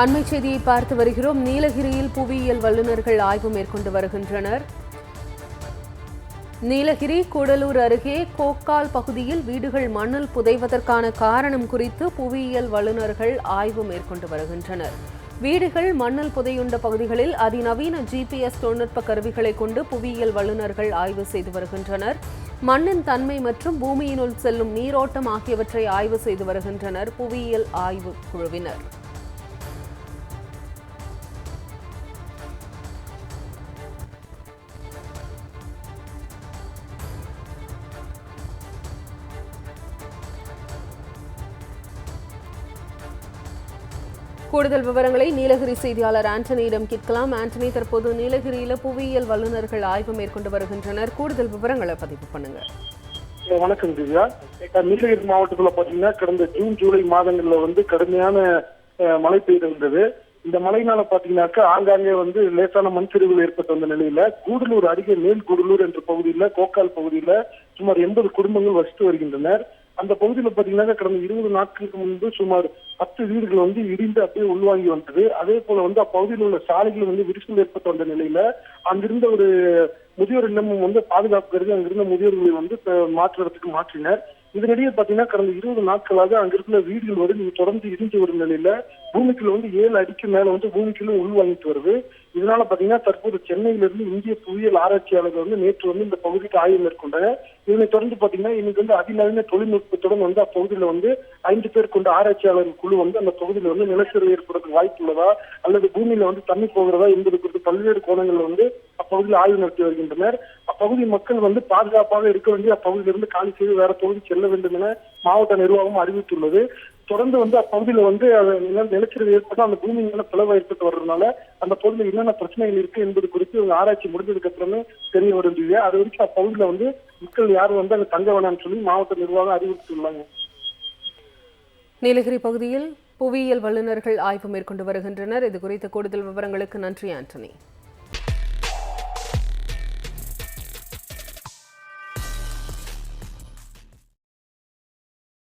அண்மை செய்தியை பார்த்து வருகிறோம். நீலகிரியில் புவியியல் வல்லுநர்கள் ஆய்வு மேற்கொண்டு வருகின்றனர். நீலகிரி கூடலூர் அருகே கோக்கால் பகுதியில் வீடுகள் மண்ணில் புதைவதற்கான காரணம் குறித்து புவியியல் வல்லுநர்கள் ஆய்வு மேற்கொண்டு வருகின்றனர். வீடுகள் மண்ணில் புதையுண்ட பகுதிகளில் அதிநவீன ஜிபிஎஸ் தொழில்நுட்ப கருவிகளை கொண்டு புவியியல் வல்லுநர்கள் ஆய்வு செய்து வருகின்றனர். மண்ணின் தன்மை மற்றும் பூமியினுள் செல்லும் நீரோட்டம் ஆகியவற்றை ஆய்வு செய்து வருகின்றனர் புவியியல் ஆய்வு குழுவினர். கூடுதல் விவரங்களை நீலகிரி செய்தியாளர் ஆண்டனியிடம் கேட்கலாம். ஆண்டனி தற்போது நீலகிரியில புவியியல் வல்லுநர்கள் ஆய்வு மேற்கொண்டு வருகின்றனர். கூடுதல் விவரங்களை பதிவு பண்ணுங்க. வணக்கம் திவ்யா. நீலகிரி மாவட்டத்துல பாத்தீங்கன்னா கடந்த ஜூன் ஜூலை மாதங்கள்ல வந்து கடுமையான மழை பெய்திருந்தது. இந்த மழையினால பாத்தீங்கன்னாக்கா ஆங்காங்கே வந்து லேசான மண் சரிவுகள் ஏற்பட்டு வந்த நிலையில கூடலூர் அருகே மேல் கூடலூர் என்ற பகுதியில கோக்கால் பகுதியில சுமார் எண்பது குடும்பங்கள் வசித்து வருகின்றனர். அந்த பகுதியில பாத்தீங்கன்னா கடந்த இருபது நாட்களுக்கு முன்பு சுமார் பத்து வீடுகள் வந்து இடிந்து அப்படியே உள்வாங்கி வந்தது. அதே போல வந்து அப்பகுதியில் உள்ள சாலைகள் வந்து விரிசல் ஏற்பட்டு வந்த நிலையில அங்கிருந்த ஒரு முதியோர் இல்லமும் வந்து பாதுகாப்பு கருதி அங்கிருந்த முதியோர்களை வந்து மாற்றுறதுக்கு இடத்துக்கு மாற்றினர். இதனிடையே பாத்தீங்கன்னா கடந்த இருபது நாட்களாக அங்கிருந்த வீடுகள் வந்து தொடர்ந்து இடிஞ்சு வரும் நிலையில பூமிக்குள்ள வந்து ஏழு அடிக்கு மேல வந்து பூமிக்குள்ள உள்வாங்கிட்டு வருது. இதனால பாத்தீங்கன்னா தற்போது சென்னையிலிருந்து இந்திய புவியியல் ஆராய்ச்சியாளர்கள் வந்து நேற்று வந்து இந்த பகுதிக்கு ஆய்வு மேற்கொண்டாங்க இதனை தொடர்ந்து பாத்தீங்கன்னா இன்னைக்கு வந்து அதிநவீன தொழில்நுட்பத்துடன் வந்து அப்பகுதியில வந்து ஐந்து பேர் கொண்ட ஆராய்ச்சியாளர்கள் குழு வந்து அந்த பகுதியில வந்து நிலச்சரிவு ஏற்படுறதுக்கு வாய்ப்பு உள்ளதா அல்லது பூமியில வந்து தண்ணி போகிறதா என்பது குறித்து பல்வேறு கோணங்கள்ல வந்து அப்பகுதியில் ஆய்வு நடத்தி வருகின்றனர். அப்பகுதி மக்கள் வந்து பாதுகாப்பாக இருக்க வேண்டிய அப்பகுதியிலிருந்து காலி செய்து வேற பகுதி செல்ல வேண்டும் என மாவட்ட நிர்வாகம் அறிவித்துள்ளது. தொடர்ந்து வந்து அப்பகுதியில வந்து நிலச்சரிவு ஏற்பட்டு அந்த பூமி மேல பிளவு ஏற்பட்டு வர்றதுனால அந்த பகுதியில் என்னென்ன பிரச்சனைகள் இருக்கு என்பது குறித்து இவங்க ஆராய்ச்சி முடிஞ்சதுக்கு அப்புறமே தெரிய வருந்தது அது வரைக்கும் அப்பகுதியில வந்து மக்கள் யாரும் வந்து அங்க தங்க வேணாம்னு சொல்லி மாவட்ட நிர்வாகம் அறிவித்துள்ளாங்க நீலகிரி பகுதியில் புவியியல் வல்லுநர்கள் ஆய்வு மேற்கொண்டு வருகின்றனர். இது குறித்த கூடுதல் விவரங்களுக்கு நன்றி ஆண்டனி.